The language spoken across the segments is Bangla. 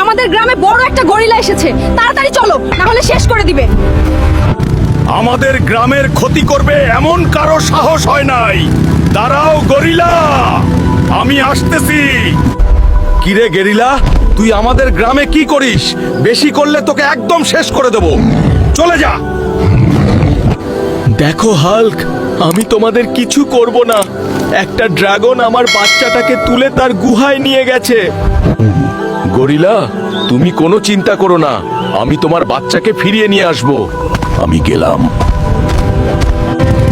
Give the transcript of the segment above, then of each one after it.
আমাদের গ্রামে বড় একটা গরিলা এসেছে। তাড়াতাড়ি চলো না হলে শেষ করে দিবে। আমাদের গ্রামের ক্ষতি করবে এমন কারও সাহস হয় নাই। দাঁড়াও গরিলা! আমি আসতেছি। কিরে গেরিলা তুই আমাদের গ্রামে কি করিস? বেশি করলে তোকে একদম শেষ করে দেব। চলে যা। দেখো হাল্ক আমি তোমাদের কিছু করব না। একটা ড্রাগন আমার বাচ্চাটাকে তুলে তার গুহায় নিয়ে গেছে। গরিলা তুমি কোনো চিন্তা করো না। আমি তোমার বাচ্চাকে ফিরিয়ে নিয়ে আসব। আমি গেলাম।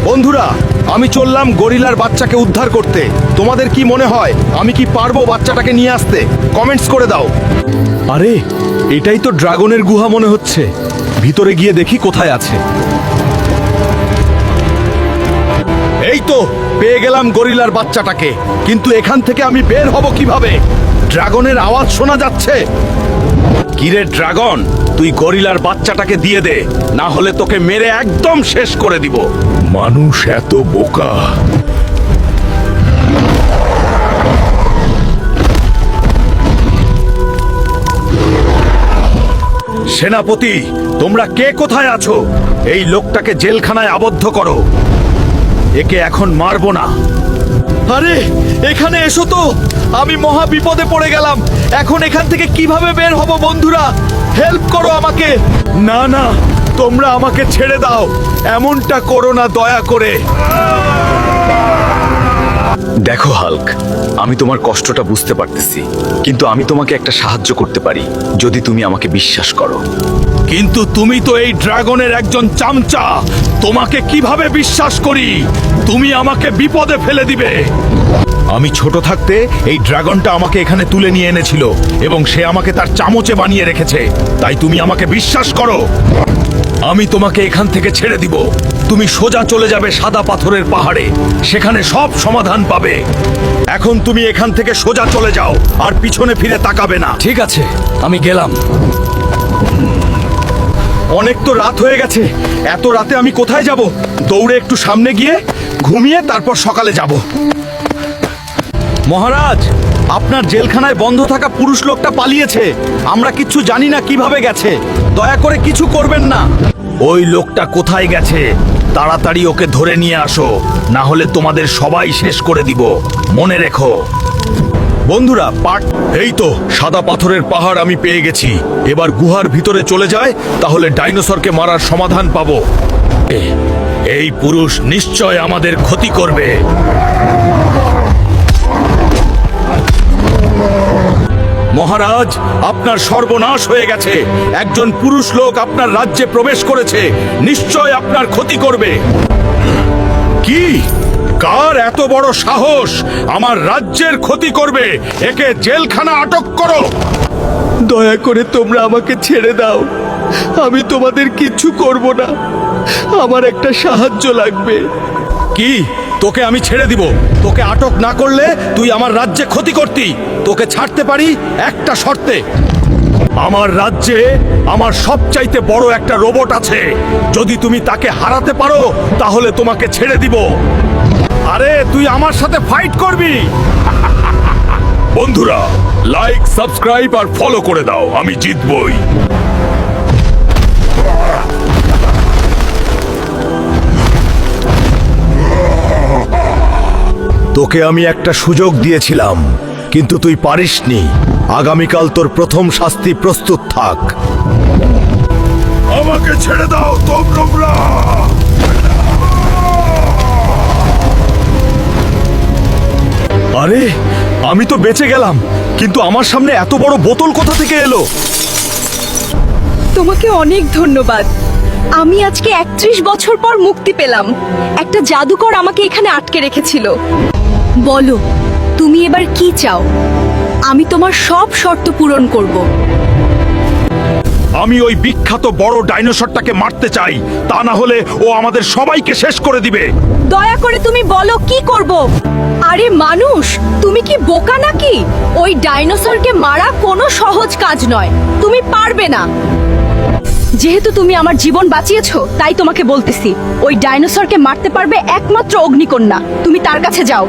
বন্ধুরা আমি চললাম গরিলার বাচ্চাকে উদ্ধার করতে। তোমাদের কি মনে হয় আমি কি পারব বাচ্চাটাকে নিয়ে আসতে? কমেন্টস করে দাও। আরে এটাই তো ড্রাগনের গুহা মনে হচ্ছে। ভিতরে গিয়ে দেখি কোথায় আছে। এই তো পেয়ে গেলাম গরিলার বাচ্চাটাকে। কিন্তু এখান থেকে আমি বের হব কীভাবে? ড্রাগনের আওয়াজ শোনা যাচ্ছে। কিরে ড্রাগন, তুই গরিলার বাচ্চাটাকে দিয়ে দে, না হলে তোকে মেরে একদম শেষ করে দিব। মানুষ এত বোকা। সেনাপতি, তোমরা কে কোথায় আছো? এই লোকটাকে জেলখানায় আবদ্ধ করো। একে এখন মারবো না। আরে, এখানে এসো তো। আমি মহা বিপদে পড়ে গেলাম। এখন এখান থেকে কীভাবে বের হব বন্ধুরা? হেল্প করো আমাকে। না না, তোমরা আমাকে ছেড়ে দাও। এমনটা করো না, দয়া করে। দেখো, হাল্ক, আমি তোমার কষ্টটা বুঝতে পারতেছি। কিন্তু আমি তোমাকে একটা সাহায্য করতে পারি, যদি তুমি আমাকে বিশ্বাস করো। কিন্তু তুমি তো এই ড্রাগনের একজন চামচা। তোমাকে কীভাবে বিশ্বাস করি? তুমি আমাকে বিপদে ফেলে দিবে। আমি ছোট থাকতে এই ড্রাগনটা আমাকে এখানে তুলে নিয়ে এনেছিল এবং সে আমাকে তার চামচে বানিয়ে রেখেছে। তাই তুমি আমাকে বিশ্বাস করো। আমি তোমাকে এখান থেকে ছেড়ে দিব। তুমি সোজা চলে যাবে সাদা পাথরের পাহাড়ে। সেখানে সব সমাধান পাবে। এখন তুমি এখান থেকে সোজা চলে যাও, আর পিছনে ফিরে তাকাবে না। ঠিক আছে, আমি গেলাম। অনেক তো রাত হয়ে গেছে। এত রাতে আমি কোথায় যাব? দৌড়ে একটু সামনে গিয়ে ঘুমিয়ে তারপর সকালে যাব। মহারাজ, আপনার জেলখানায় বন্ধ থাকা পুরুষ লোকটা পালিয়েছে। আমরা কিচ্ছু জানি না কীভাবে গেছে। দয়া করে কিছু করবেন না। ওই লোকটা কোথায় গেছে? তাড়াতাড়ি ওকে ধরে নিয়ে আসো। না হলে তোমাদের সবাই শেষ করে দিব। মনে রেখো। বন্ধুরা, পাট এই তো, সাদা পাথরের পাহাড় আমি পেয়ে গেছি। এবার গুহার ভিতরে চলে যায়, তাহলে ডাইনোসরকে মারার সমাধান পাবো। এই পুরুষ নিশ্চয় আমাদের ক্ষতি করবে। মহারাজ, আপনার সর্বনাশ হয়ে গেছে। একজন পুরুষ লোক আপনার রাজ্যে প্রবেশ করেছে। নিশ্চয় আপনার ক্ষতি করবে। কি? কার এত বড় সাহস? আমার রাজ্যের ক্ষতি করবে। একে জেলখানা আটক করো। দয়া করে তোমরা আমাকে ছেড়ে দাও। আমি তোমাদের কিচ্ছু করব না। আমার একটা সাহায্য লাগবে। কি? তোকে আমি ছেড়ে দিব। তোকে আটক না করলে তুই আমার রাজ্যে ক্ষতি করতি। তোকে ছাড়তে পারি একটা শর্তে। আমার রাজ্যে আমার সবচাইতে বড় একটা রোবট আছে। যদি তুমি তাকে হারাতে পারো তাহলে তোমাকে ছেড়ে দিব। আরে তুই আমার সাথে ফাইট করবি। বন্ধুরা লাইক সাবস্ক্রাইব আর ফলো করে দাও আমি জিতবই। তোকে আমি একটা সুযোগ দিয়েছিলাম কিন্তু তুই পারিসনি। আগামীকাল তোর প্রথম শাস্তি প্রস্তুত থাক। আমাকে ছেড়ে দাও তোমরা! আরে, আমি তো বেঁচে গেলাম, কিন্তু আমার সামনে এত বড় বোতল কোথা থেকে এলো? তোমাকে অনেক ধন্যবাদ। আমি আজকে একত্রিশ বছর পর মুক্তি পেলাম। একটা জাদুকর আমাকে এখানে আটকে রেখেছিল। বলো, তুমি এবার কি চাও? আমি তোমার সব শর্ত পূরণ করব। আমি ওই বিখ্যাত বড় ডাইনোসরটাকে মারতে চাই। তা না হলে ও আমাদের সবাইকে শেষ করে দিবে। দয়া করে তুমি বলো কি করব? আরে মানুষ তুমি কি বোকা নাকি? ওই ডাইনোসরকে মারা কোনো সহজ কাজ নয়। তুমি পারবে না। যেহেতু তুমি আমার জীবন বাঁচিয়েছো তাই তোমাকে বলতেছি ওই ডাইনোসরকে মারতে পারবে একমাত্র অগ্নিকন্যা। তুমি তার কাছে যাও।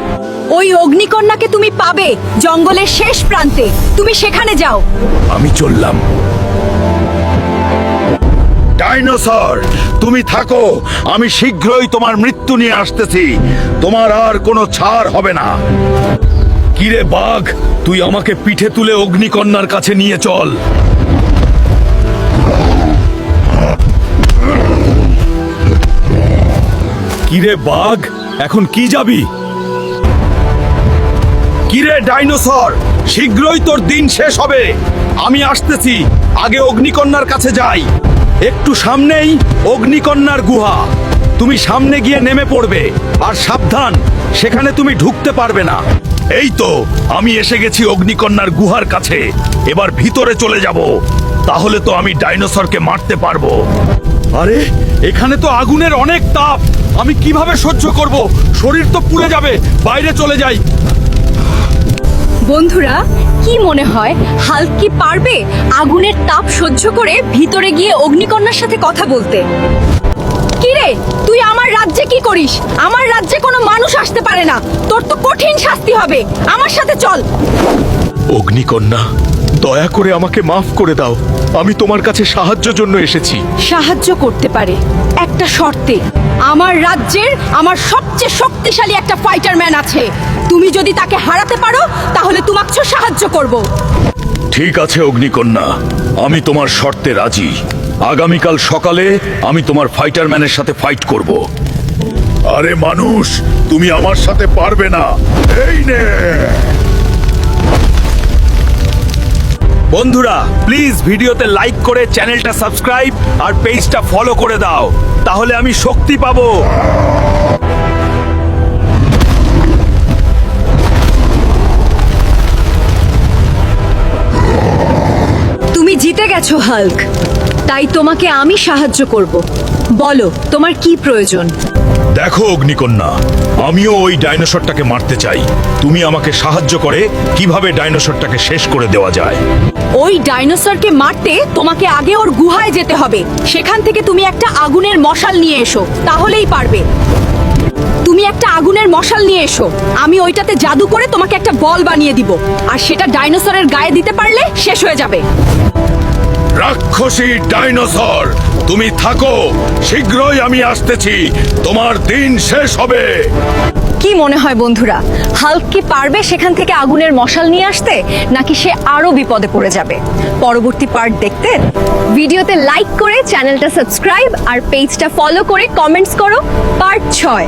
ওই অগ্নিকন্যাকে তুমি পাবে জঙ্গলের শেষ প্রান্তে। তুমি সেখানে যাও। আমি চললাম। ডাইনোসর, তুমি থাকো, আমি শীঘ্রই তোমার মৃত্যু নিয়ে আসতেছি। তোমার আর কোনো ছাড় হবে না। কিরে বাঘ, তুই আমাকে পিঠে তুলে অগ্নিকন্যার কাছে নিয়ে চল। কিরে বাঘ, এখন কি যাবি? কিরে ডাইনোসর, শীঘ্রই তোর দিন শেষ হবে। আমি আসতেছি, আগে অগ্নিকন্যার কাছে যাই। একটু সামনেই অগ্নিকন্যার গুহা। তুমি সামনে গিয়ে নেমে পড়বে, আর সাবধান, সেখানে তুমি ঢুকতে পারবে না। এই তো, আমি এসে গেছি অগ্নিকন্যার গুহার কাছে। এবার ভিতরে চলে যাব, তাহলে তো আমি ডাইনোসরকে মারতে পারব। আরে, এখানে তো আগুনের অনেক তাপ। আমি কীভাবে সহ্য করব? শরীর তো পুড়ে যাবে, বাইরে চলে যাই। বন্ধুরা, কি মনে হয়, হাল্ক কি পারবে আগুনের তাপ সহ্য করে ভিতরে গিয়ে অগ্নিকন্যার সাথে কথা বলতে? কিরে, তুই আমার রাজ্যে কি করিস? আমার রাজ্যে কোনো মানুষ আসতে পারে না। তোর তো কঠিন শাস্তি হবে। আমার সাথে চল। অগ্নিকন্যা দয়া করে আমাকে মাফ করে দাও। আমি তোমার কাছে সাহায্য জন্য এসেছি। সাহায্য করতে পারে। একটা শর্তে আমার রাজ্যের আমার সবচেয়ে শক্তিশালী একটা ফাইটার ম্যান আছে। তুমি যদি তাকে হারাতে পারো তাহলে তোমাকে সাহায্য করব। ঠিক আছে অগ্নিকন্যা। আমি তোমার শর্তে রাজি। আগামীকাল সকালে আমি তোমার ফাইটার ম্যানের সাথে ফাইট করব। আরে মানুষ তুমি আমার সাথে পারবে না। এই নে! বন্ধুরা প্লিজ ভিডিওতে লাইক করে চ্যানেলটা সাবস্ক্রাইব আর পেজটা ফলো করে দাও। তাহলে আমি শক্তি পাবো। তুমি জিতে গেছো, হাল্ক। তাই তোমাকে আমি সাহায্য করব। বলো, তোমার কি প্রয়োজন? দেখো অগ্নিকন্যা আমিও ওই ডাইনোসরটাকে মারতে চাই। তুমি আমাকে সাহায্য করে কীভাবে ডাইনোসরটাকে শেষ করে দেওয়া যায়। ওই ডাইনোসরকে মারতে তোমাকে আগে ওর গুহায় যেতে হবে। সেখান থেকে তুমি একটা আগুনের মশাল নিয়ে এসো তাহলেই পারবে। তুমি একটা আগুনের মশাল নিয়ে এসো। আমি ওইটাতে জাদু করে তোমাকে একটা বল বানিয়ে দিব। আর সেটা ডাইনোসরের গায়ে দিতে পারলে শেষ হয়ে যাবে। রাক্ষসী ডাইনোসর তুমি থাকো। শীঘ্রই আমি আসতেছি। তোমার দিন শেষ হবে। কি মনে হয় বন্ধুরা? হাল্ক কি পারবে সেখান থেকে আগুনের মশাল নিয়ে আসতে, নাকি সে আরও বিপদে পড়ে যাবে? পরবর্তী পার্ট দেখতে ভিডিওতে লাইক করে চ্যানেলটা সাবস্ক্রাইব আর পেজটা ফলো করে কমেন্টস করো পার্ট ছয়।